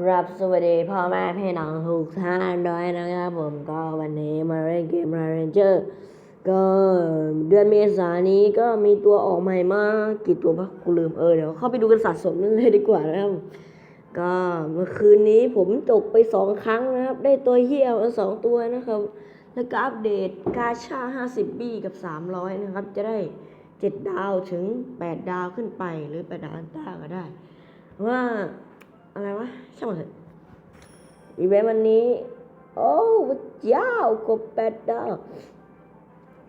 ครับสวัสดีพ่อแม่พี่น้องทุกท่านด้วยนะครับผมก็วันนี้มาเล่นเกม r รนเจอร์ก็เดือนเมษายนนี้ก็มีตัวออกใหม่มากกี่ตัวปะกูลืมเออเดี๋ยวเข้าไปดูกันสะสมนั่นเลยดีกว่านะครับ ก็เมื่อคืนนี้ผมจบไปสองครั้งนะครับ ได้ตัวเหี้ยมาสองตัวนะครับ แล้วก็อัปเดตกาชา 50 บี้กับ 300 นะครับ จะได้ 7 ดาวถึง 8 ดาวขึ้นไปหรือ8ดาวอันต้าก็ได้ว่า อะไรวะช่างมันเถอะอีเวนต์วันนี้ โอ้พระเจ้ากบแปดดาว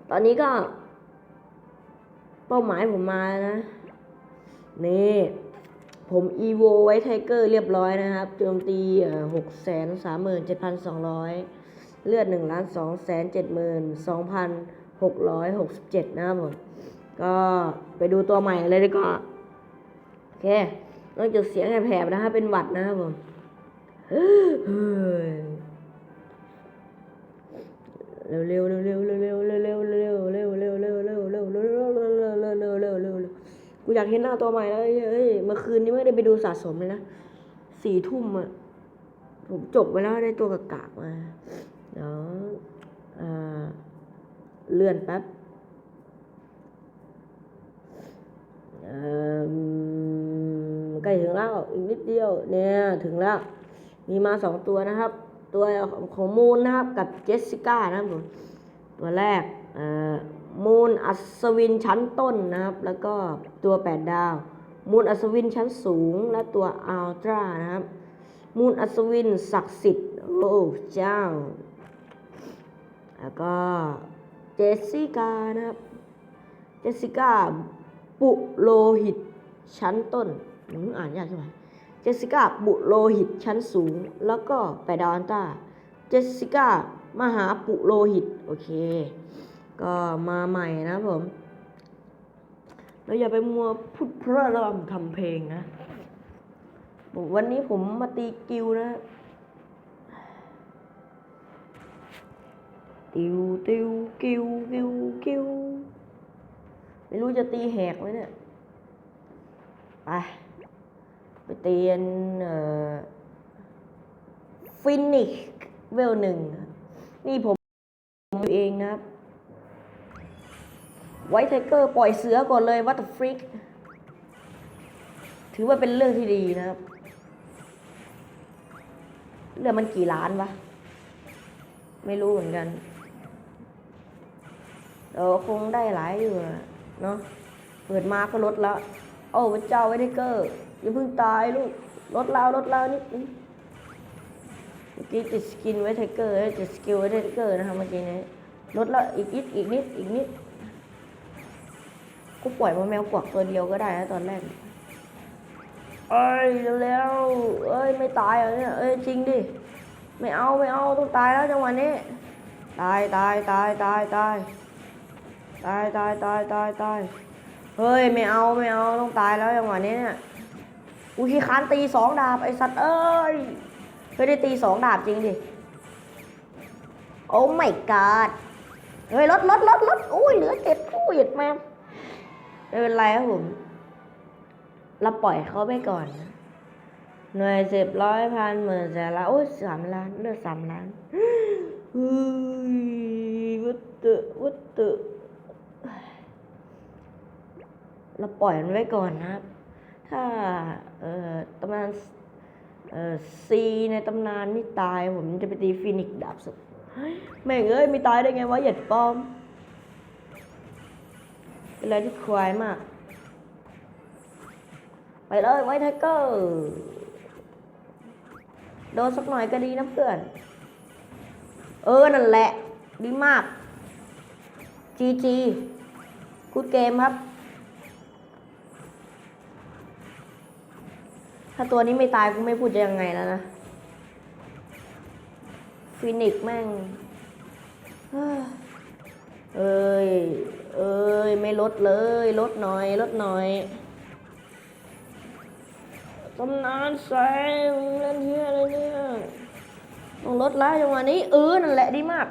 ตอนนี้ก็ เป้าหมายผมมาแล้วนะ นี่ผมอีโวไว้ไทเกอร์เรียบร้อยนะครับโจมตีหกแสนสามหมื่นเจ็ดพันสองร้อยเลือดหนึ่งล้านสองแสนเจ็ดหมื่นสองพันหกร้อยหกสิบเจ็ดนะครับผม ก็ไปดูตัวใหม่เลยดีกว่า โอเค นอกจากเสียงแผบนะครับเป็นหวัดนะครับผมเร็วเร็วเร็วเร็วเร็วเร็วเร็วเร็วเร็วเร็วเร็วเร็วเร็วเร็วเร็วเร็วเร็วเร็วกูอยากเห็นหน้าตัวใหม่แล้วเฮ้ยเมื่อคืนนี้ไม่ได้ไปดูสะสมเลยนะสี่ทุ่มอะผมจบไปแล้วได้ตัวกากากมาเดี๋ยวเลื่อนแป๊บ ใกล้ถึงแล้วอีกนิดเดียวเนี่ยถึงแล้ว มีมาสองตัวนะครับ ตัวของมูนนะครับกับเจสสิก้านะครับผมตัวแรกมูนอัศวินชั้นต้นนะครับ แล้วก็ตัว 8 ดาว มูนอัศวินชั้นสูงและตัวอัลตร้านะครับ มูนอัศวินศักดิ์สิทธิ์โอ้เจ้า แล้วก็เจสสิก้านะครับ เจสสิก้า ปุโรหิตชั้นต้นอืมอ่านยากใช่ไหมเจสสิก้าปุโรหิตชั้นสูง แล้วก็ไปดาวอันต้า เจสสิก้ามหาปุโรหิต โอเค ก็มาใหม่นะผมเราอย่าไปมัวพูดเพราะเราทำเพลงนะ วันนี้ผมมาตีกิวนะ ติวติวกิวกิวกิว ไม่รู้จะตีแหกไหมเนี่ยไปไปเตียนฟินิชเวลหนึ่งนี่ผมเองนะครับ ไวท์ไทเกอร์ปล่อยเสือก่อนเลยวัตฟริก ถือว่าเป็นเรื่องที่ดีนะครับ เรื่องมันกี่ล้านวะ ไม่รู้เหมือนกันเออคงได้หลายอยู่นะ เนาะเปิดมาก็ลดแล้ว โอ้พระเจ้าไวท์ไทเกอร์อย่าเพิ่งตายลูกลดแล้วลดแล้วนิดนึงเมื่อกี้ติดสกินไวท์ไทเกอร์ติดสกิลไวท์ไทเกอร์นะครับเมื่อกี้นี้ลดแล้วอีกนิดอีกนิดอีกนิดกูปล่อยมาแมวกวักตัวเดียวก็ได้นะตอนแรกเอ้ยเร็วๆเอ้ยไม่ตายเหรอเนี่ยเอ้ยจริงดิไม่เอาไม่เอาต้องตายแล้วจังหวะนี้ตายตายตายตายตาย ตายตายตายตายตายเฮ้ยไม่เอาไม่เอาต้องตายแล้วจังหวะนี้เนี่ยอุยขี้คานตีสองดาบไอสัตว์เอ้ยไม่ได้ตีสองดาบจริงดิโอ้ไม่กาดเฮ้ยลดลดลดลดอุ้ยเหลือเจ็ดอุ้ยเจ็ดแม่ไม่เป็นไรครับผมเราปล่อยเขาไปก่อนนะหน่วยสิบร้อยพันหมื่นแสนล้านโอ้ยสามล้านเลือดสามล้านเฮ้ยวัตถุวัตถุ เราปล่อยมันไว้ก่อนนะครับ ถ้าเอ่อตำนานเอ่อซีในตำนานนี่ตายผมจะไปตีฟินิกซ์ดาบสุดแม่งเอ้ยม่ตายได้ไงวะหยียดปลอม เป็นอะไรที่ควายมาก ไปเลยไวท์ไทเกอร์โดนสักหน่อยก็ดีนะเพื่อน เออ นั่นแหละ ดีมาก จีจีกูดเกมครับ ถ้าตัวนี้ไม่ตายกูไม่พูดจะยังไงแล้วนะฟินิกแม่ง เอ้ย เอ้ย ไม่ลดเลย ลดหน่อย ลดหน่อยตำนานแสงเล่นเที่ยอะไรเนี่ยต้องลดแล้วจังหวะนี้เออนั่นแหละดีมาก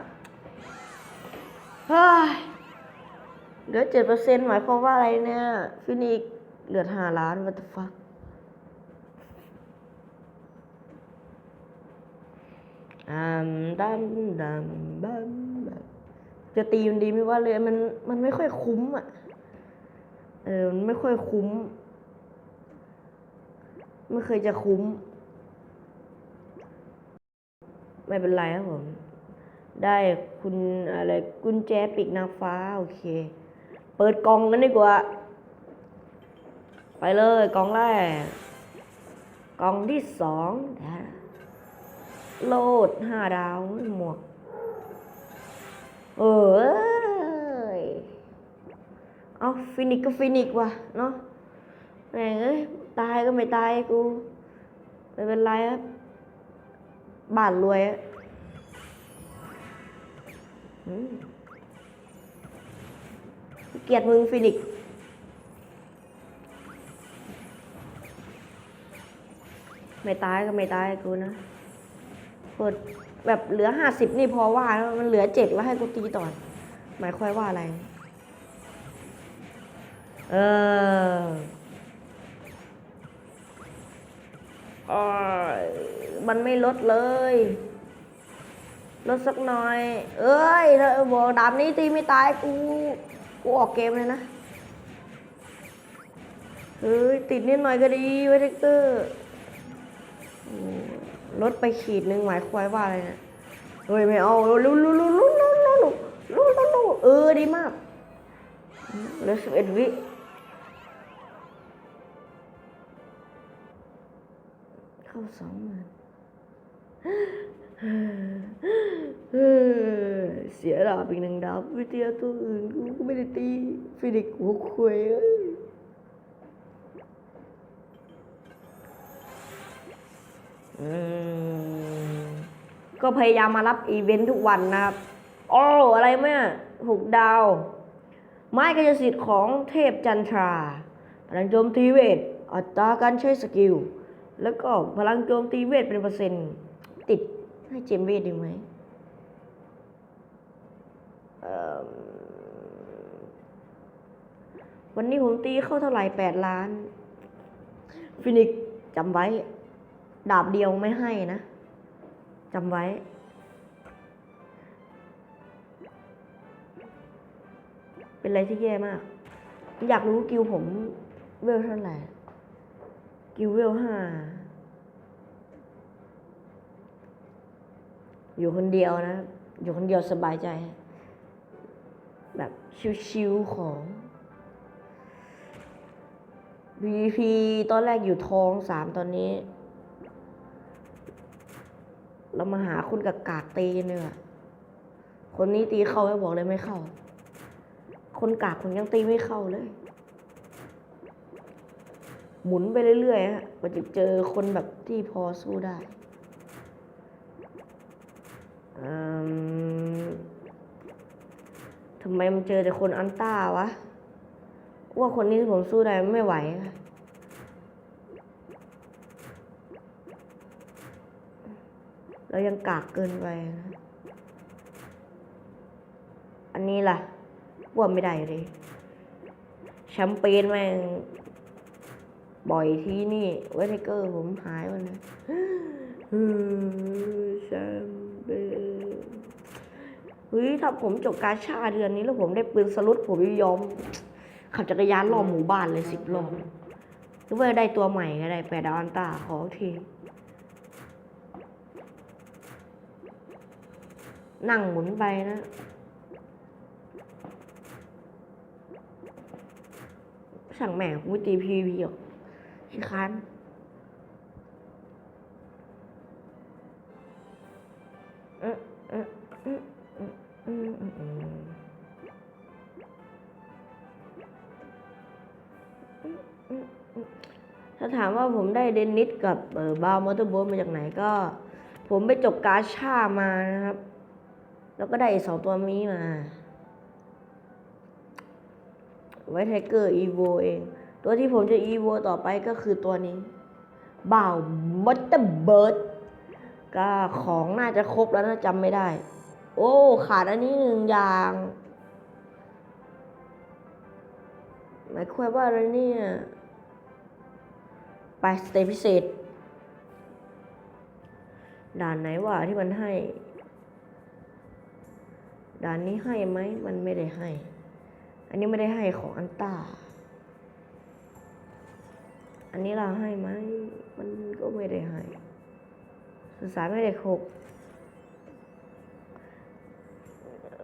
เฮ้ยเหลือเจ็ดเปอร์เซ็นต์หมายความว่าอะไรเนี่ย ฟินิกเหลือห้าล้าน what the fuck อ่าม ดัมดัมบัมจะตีมันดีไหมว่าเลยมันมันไม่ค่อยคุ้มอะ เออมันไม่ค่อยคุ้ม ไม่เคยจะคุ้ม ไม่เป็นไรครับผม ได้คุณอะไรกุญแจปีกนางฟ้า โอเค เปิดกล่องกันดีกว่า ไปเลยกล่องแรกกล่องที่สองนะ โลดห้าดาวหมวกเอ้ยเอาฟินิกก็ฟินิกว่ะเนาะแม่งเอ้ยตายก็ไม่ตายกูไม่เป็นไรครับบานรวยอะเกลียดมึงฟินิกไม่ตายก็ไม่ตายกูนะ เปิดแบบเหลือห้าสิบนี่พอว่าแล้วมันเหลือเจ็ดแล้วให้กูตีต่อหมายความว่าอะไร เอออ้ายมันไม่ลดเลย ลดสักหน่อย เอ้ยถ้าบอกดาบนี้ตีไม่ตายกู กูออกเกมเลยนะ เฮ้ย ติดนิดหน่อยก็ดีเวทเตอร์ ลดไปขีดหนึ่งหมายความว่าอะไรเนี่ยเฮ้ยไม่เอาลุลุลุลุลุลุลุลุลุลุเออดีมากเหลือสิบเอ็ดวิเข้าสองหมื่นเฮ้ยเสียดาบอีกหนึ่งดาบวิทยาตัวอื่นกูก็ไม่ได้ตีฟินิกหัวควยเอ้ย ก็พยายามมารับอีเวนท์ทุกวันนะครับโอ้อะไรไมอหกดาว ไม้กายสิทธิ์ของเทพจันทรา พลังโจมตีเวท อัตราการใช้สกิล แล้วก็พลังโจมตีเวทเป็นเปอร์เซ็นต์ ติดให้เจมเวทดีไหมวันนี้ผมตีเข้าเท่าไหร่แปดล้าน ฟินิกจำไว้ ดาบเดียวไม่ให้นะจำไว้ เป็นอะไรที่แย่มาก อยากรู้กิวผมเวลเท่าไหร่ กิวเวลห้า อยู่คนเดียวนะ อยู่คนเดียวสบายใจ แบบชิวๆของ VP ตอนแรกอยู่ทองสามตอนนี้ เรามาหาคนกากากตีกันเนี่ยคนนี้ตีเข้าไม่บอกเลยไม่เข้า คนกากผมยังตีไม่เข้าเลย หมุนไปเรื่อยๆฮะกว่าจะเจอคนแบบที่พอสู้ได้ทำไมมันเจอแต่คนอันต้าวะ ว่าคนนี้ผมสู้ได้ไม่ไหวะ เรายังกากเกินไปนะอันนี้ล่ะว่าไม่ได้เลยแชมเปญแม่งบ่อยที่นี่เวทเกอร์ผมหายไปเลยแชมเปญเฮ้ยถ้าผมจบกาชาเดือนนี้แล้วผมได้ปืนสลุดผมยอม ขับจักรยานรอบหมู่บ้านเลยสิบรอบหรือว่าได้ตัวใหม่ก็ได้แปดดาวอันตาขอที นั่งหมุนไปนะสั่งแหม่กูตีพีพีหรอกขี้ค้านเอ๊ะเอ๊ะเอ๊ะเอ๊ะเอ๊ะเอ๊ะเอ๊ะถ้าถามว่าผมได้เดนนิสกับเออบาวมอเตอร์โบ๊ทมาจากไหนก็ ผมไปจบกาชามานะครับ แล้วก็ได้อีกสองตัวนี้มา ไว้ไทเกอร์อีโวเอง ตัวที่ผมจะอีโวต่อไปก็คือตัวนี้บ่าวมอเตอร์เบิร์ดก็ของน่าจะครบแล้วนะจำไม่ได้ โอ้ ขาดอันนี้หนึ่งอย่าง หมายความว่าอะไรเนี่ย ไปสเตปพิเศษ ด่านไหนวะที่มันให้ ด่านนี้ให้ไหมมันไม่ได้ให้ อันนี้ไม่ได้ให้ของอันต้า อันนี้เราให้ไหมมันก็ไม่ได้ให้สื่อสารไม่ได้ครบ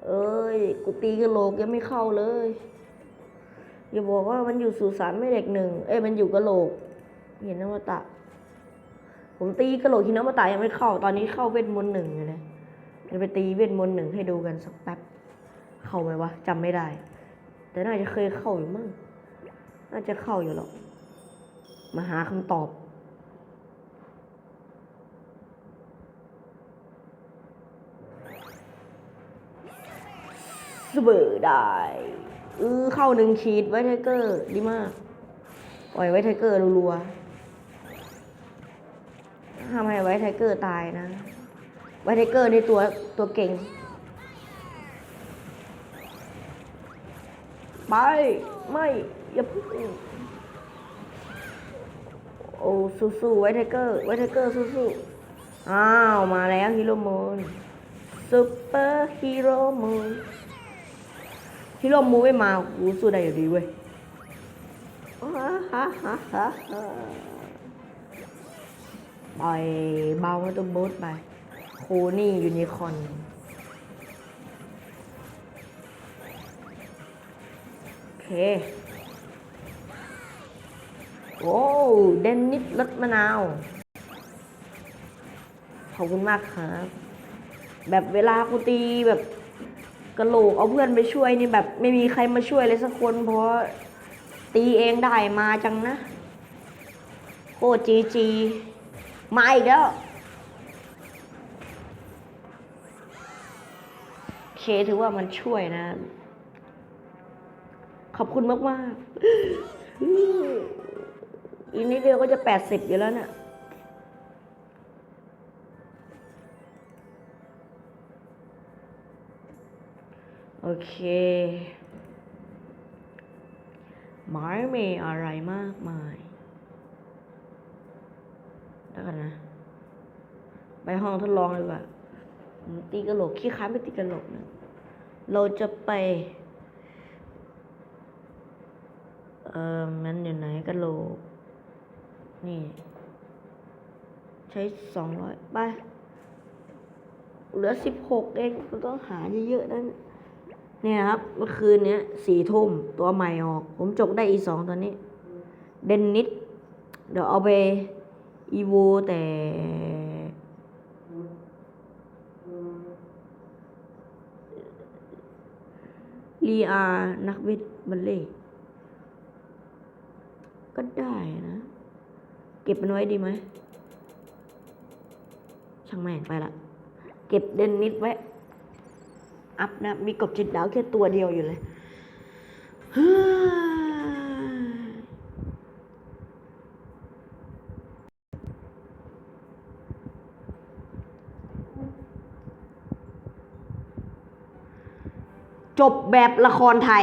เอ้ยกูตีกระโหลกยังไม่เข้าเลย อย่าบอกว่ามันอยู่สุสานไม่เด็กหนึ่ง เอ้ยมันอยู่กระโหลกเห็นนวตะ ผมตีกระโหลกหินนวตะยังไม่เข้า ตอนนี้เข้าเวทมนต์หนึ่งอยู่เลย จะไปตีเวทมนต์หนึ่งให้ดูกันสักแป๊บ เข้าไหมวะจำไม่ได้ แต่น่าจะเคยเข้าอยู่มั้ง น่าจะเข้าอยู่หรอก มาหาคำตอบ สเบอร์ได้เออเข้าหนึ่งขีดไว้ไทเกอร์ดีมาก ปล่อยไว้ไทเกอร์รัวๆห้ามให้ไว้ไทเกอร์ตายนะ ไว้ไทเกอร์ในตัวตัวเก่ง ไป ไม่ อย่าพึ่งโอ้สู้ๆไว้ไทเกอร์ไว้ไทเกอร์สู้ๆอ้าว มาแล้วฮีโร่มูนซูเปอร์ฮีโร่มูนฮีโร่มูไม่มากูสู้ได้อยู่ดีเว้ยปล่อยเบาตัวบ๊ทไป โคนี่ยูนิคอนโอเคโอ้เดนนิสรสมะนาว ขอบคุณมากครับแบบเวลากูตีแบบกระโหลกเอาเพื่อนไปช่วยนี่แบบไม่มีใครมาช่วยเลยสักคน เพราะตีเองได้มาจังนะ โคจีจี มาอีกแล้วโอ เคถือว่ามันช่วยนะ ขอบคุณมากมากอีกนิดเดียวก็จะแปดสิบอยู่แล้วเนี่ยโอเคไม่มีอะไรมากมาย แล้วกันนะ ไปห้องทดลองดีกว่า ตีกระโหลกขี้ค้านไปตีกระโหลกนะเราจะไป เอ่อมันอยู่ไหนกระโหลก นี่ ใช้สองร้อยไป เหลือสิบหกเองเราต้องหาเยอะๆนั่นเนี่ยครับเมื่อคืนเนี้ยสี่ทุ่มตัวใหม่ออก ผมจกได้อีสองตัวนี้ เดนนิสเดี๋ยวเอาไปอีโวแต่ ลีอานักเวทบัลเล่ก็ได้นะ เก็บมันไว้ดีไหมช่างแม่งไปละ เก็บเดนนิดไว้ อัพนะ มีกบจิตดาวแค่ตัวเดียวอยู่เลย จบแบบละครไทย